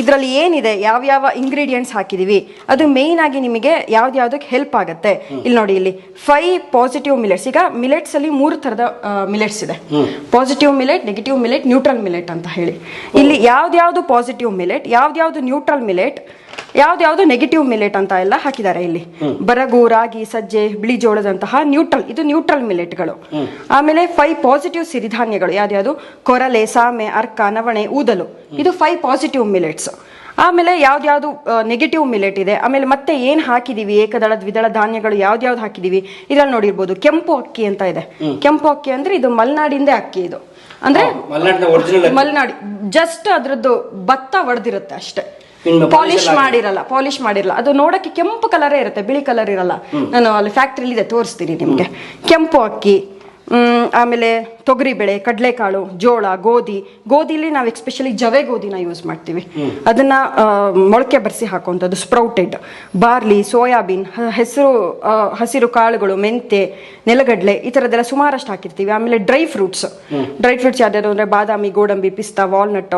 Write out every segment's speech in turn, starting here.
ಇದರಲ್ಲಿ ಏನಿದೆ? ಯಾವ ಯಾವ ಇಂಗ್ರೀಡಿಯೆಂಟ್ಸ್ ಹಾಕಿದೀವಿ? ಅದು ಮೇಯ್ನ್ ಆಗಿ ನಿಮಗೆ ಯಾವ್ದು ಯಾವ್ದಕ್ಕೆ ಹೆಲ್ಪ್ ಆಗುತ್ತೆ? ಇಲ್ಲಿ ನೋಡಿ ಇಲ್ಲಿ ಫೈವ್ ಪಾಸಿಟಿವ್ ಮಿಲೆಟ್ಸ್ ಈಗ ಮಿಲೆಟ್ಸ್ ಅಲ್ಲಿ ಮೂರು ತರದ ಮಿಲೆಟ್ಸ್ ಇದೆ. Positive millet negative millet neutral millet ಅಂತ ಹೇಳಿ. ಇಲ್ಲಿ ಯಾವ್ದ್ಯಾವ್ದು ಪಾಸಿಟಿವ್ ಮಿಲೆಟ್ ಯಾವ್ದ್ಯಾವ್ದು ನ್ಯೂಟ್ರಲ್ ಮಿಲೆಟ್ ಯಾವ್ದ್ಯಾವ್ದು ನೆಗೆಟಿವ್ ಮಿಲೆಟ್ ಅಂತ ಎಲ್ಲ ಹಾಕಿದ್ದಾರೆ ಇಲ್ಲಿ. ಬರಗು ರಾಗಿ ಸಜ್ಜೆ ಬಿಳಿ ಜೋಳದಂತಹ ನ್ಯೂಟ್ರಲ್ ಇದು ನ್ಯೂಟ್ರಲ್ ಮಿಲೆಟ್ಗಳು ಆಮೇಲೆ ಫೈವ್ ಪಾಸಿಟಿವ್ ಸಿರಿಧಾನ್ಯಗಳು. ಯಾವ್ದ್ಯಾವ್ದು? ಕೊರಲೆ ಸಾಮೆ ಅರ್ಕ ನವಣೆ ಊದಲು. ಇದು ಫೈವ್ ಪಾಸಿಟಿವ್ ಮಿಲೆಟ್ಸ್ ಆಮೇಲೆ ಯಾವ್ದ್ಯಾವ್ದು ನೆಗೆಟಿವ್ ಮಿಲೆಟ್ ಇದೆ. ಆಮೇಲೆ ಮತ್ತೆ ಏನ್ ಹಾಕಿದೀವಿ? ಏಕದಳ ದ್ವಿದಳ ಧಾನ್ಯಗಳು ಯಾವ್ದ್ಯಾವ್ದು ಹಾಕಿದೀವಿ? ಇದ್ರಲ್ಲಿ ನೋಡಿರ್ಬೋದು ಕೆಂಪು ಅಕ್ಕಿ ಅಂತ ಇದೆ. ಕೆಂಪು ಅಕ್ಕಿ ಅಂದ್ರೆ ಇದು ಮಲ್ನಾಡಿಂದ ಅಕ್ಕಿ ಇದು. ಅಂದ್ರೆ ಮಲ್ನಾಡಿ ಜಸ್ಟ್ ಅದ್ರದ್ದು ಭತ್ತ ಒಡೆದಿರುತ್ತೆ ಅಷ್ಟೇ. ಪಾಲಿಶ್ ಮಾಡಿರಲ್ಲ ಪಾಲಿಶ್ ಮಾಡಿರಲ್ಲ. ಅದು ನೋಡಕ್ಕೆ ಕೆಂಪು ಕಲರೇ ಇರುತ್ತೆ ಬಿಳಿ ಕಲರ್ ಇರಲ್ಲ. ನಾನು ಅಲ್ಲಿ ಫ್ಯಾಕ್ಟ್ರಿಲಿ ಇದೆ ತೋರಿಸ್ತೀನಿ ನಿಮಗೆ. ಕೆಂಪು ಅಕ್ಕಿ ಆಮೇಲೆ ತೊಗರಿಬೇಳೆ ಕಡಲೆಕಾಳು ಜೋಳ ಗೋಧಿ. ಗೋಧಿಲಿ ನಾವು ಎಕ್ಸ್ಪೆಷಲಿ ಜವೆ ಗೋಧಿನ ಯೂಸ್ ಮಾಡ್ತೀವಿ. ಅದನ್ನ ಮೊಳಕೆ ಬರೆಸಿ ಹಾಕುವಂಥದ್ದು ಸ್ಪ್ರೌಟೆಡ್ ಬಾರ್ಲಿ ಸೋಯಾಬೀನ್ ಹೆಸರು ಹಸಿರು ಕಾಳುಗಳು ಮೆಂತೆ ನೆಲಗಡಲೆ ಈ ಥರದ್ದೆಲ್ಲ ಸುಮಾರಷ್ಟು ಹಾಕಿರ್ತೀವಿ. ಆಮೇಲೆ ಡ್ರೈ ಫ್ರೂಟ್ಸ್ ಡ್ರೈ ಫ್ರೂಟ್ಸ್ ಯಾವ್ದಾದ್ರು ಅಂದ್ರೆ ಬಾದಾಮಿ ಗೋಡಂಬಿ ಪಿಸ್ತಾ ವಾಲ್ನಟ್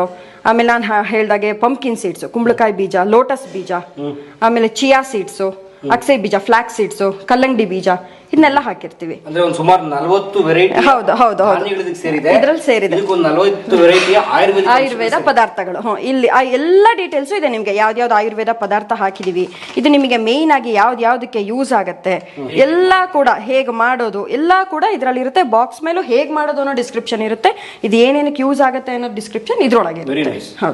ಆಮೇಲೆ ನಾನು ಹೇಳ್ದಾಗೆ ಪಂಪ್ಕಿನ್ ಸೀಡ್ಸ್ ಕುಂಬಳಕಾಯಿ ಬೀಜ ಲೋಟಸ್ ಬೀಜ. ಆಮೇಲೆ ಚಿಯಾ ಸೀಡ್ಸು ಅಕ್ಸೈ ಬೀಜ ಫ್ಲಾಕ್ ಸೀಡ್ಸು ಕಲ್ಲಂಗಡಿ ಬೀಜ. ಇದನ್ನೆಲ್ಲ ಹಾಕಿರ್ತೀವಿ. ಅಂದ್ರೆ ಒಂದು ಸುಮಾರು ನಲವತ್ತು ವೆರೈಟಿ ಹೌದು ಹೌದು ಹೌದು. ಸೇರಿದೆ. ಇದ್ರಲ್ಲಿ ಸೇರಿದೆ. ಇದಕ್ಕೊಂದು ನಲವತ್ತು ವೆರೈಟಿಯ ಆಯುರ್ವೇದ ಆಯುರ್ವೇದ ಪದಾರ್ಥಗಳು. ಹ್ಞೂ ಇಲ್ಲಿ ಆ ಎಲ್ಲ ಡೀಟೇಲ್ಸ್ ಇದೆ ನಿಮಗೆ. ಯಾವ್ದ್ಯಾವ್ದು ಆಯುರ್ವೇದ ಪದಾರ್ಥ ಹಾಕಿದೀವಿ. ಇದು ನಿಮಗೆ ಮೇಯ್ನ್ ಆಗಿ ಯಾವ್ದು ಯಾವ್ದಕ್ಕೆ ಯೂಸ್ ಆಗುತ್ತೆ ಎಲ್ಲ ಕೂಡ ಹೇಗೆ ಮಾಡೋದು ಎಲ್ಲ ಕೂಡ ಇದರಲ್ಲಿ ಇರುತ್ತೆ. ಬಾಕ್ಸ್ ಮೇಲೂ ಹೇಗೆ ಮಾಡೋದು ಅನ್ನೋ ಡಿಸ್ಕ್ರಿಪ್ಷನ್ ಇರುತ್ತೆ. ಇದು ಏನೇನಕ್ಕೆ ಯೂಸ್ ಆಗುತ್ತೆ ಅನ್ನೋ ಡಿಸ್ಕ್ರಿಪ್ಷನ್ ಇದ್ರೊಳಗೆ ಇರುತ್ತೆ. ಹೌದು.